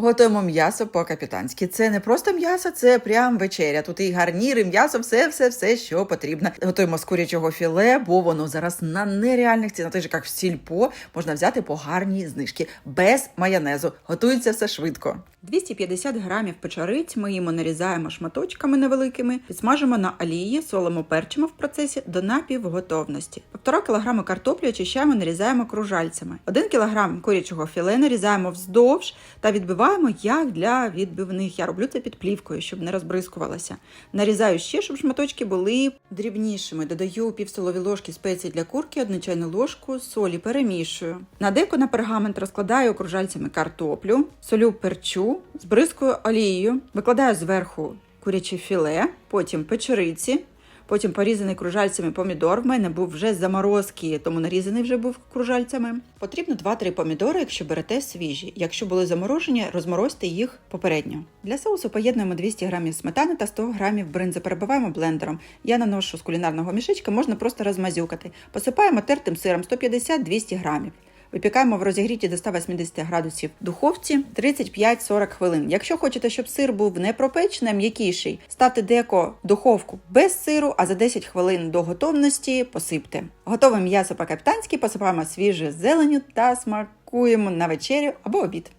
Готуємо м'ясо по-капітанськи. Це не просто м'ясо, це прям вечеря. Тут і гарніри, м'ясо, все, все, все, що потрібно. Готуємо з курячого філе, бо воно зараз на нереальних цінах. Так же, як в сільпо, можна взяти по гарній знижки без майонезу. Готується все швидко. 250 грамів печериць ми їмо нарізаємо шматочками невеликими, підсмажимо на олії, солимо перчимо в процесі до напівготовності. Півтора кілограми картоплі очищаємо, нарізаємо кружальцями. Один кілограм курячого філе нарізаємо вздовж та відбиваємо як для відбивних. Я роблю це під плівкою, щоб не розбризкувалося. Нарізаю ще, щоб шматочки були дрібнішими. Додаю пів столові ложки спецій для курки, одну чайну ложку солі, перемішую. На деко на пергамент розкладаю кружальцями картоплю, солю перчу, збризкую олією, викладаю зверху куряче філе, потім печериці. Потім порізаний кружальцями помідор. В мене був вже заморозки, тому нарізаний вже був кружальцями. Потрібно 2-3 помідори, якщо берете свіжі. Якщо були заморожені, розморозьте їх попередньо. Для соусу поєднуємо 200 г сметани та 100 г бринзи. Перебиваємо блендером. Я наношу з кулінарного мішечка, можна просто розмазюкати. Посипаємо тертим сиром 150-200 грамів. Випікаємо в розігріті до 180 градусів духовці 35-40 хвилин. Якщо хочете, щоб сир був не пропечений, а м'якіший, ставте деко в духовку без сиру, а за 10 хвилин до готовності посипте. Готове м'ясо по-капітанськи посипаємо свіже зеленю та смакуємо на вечерю або обід.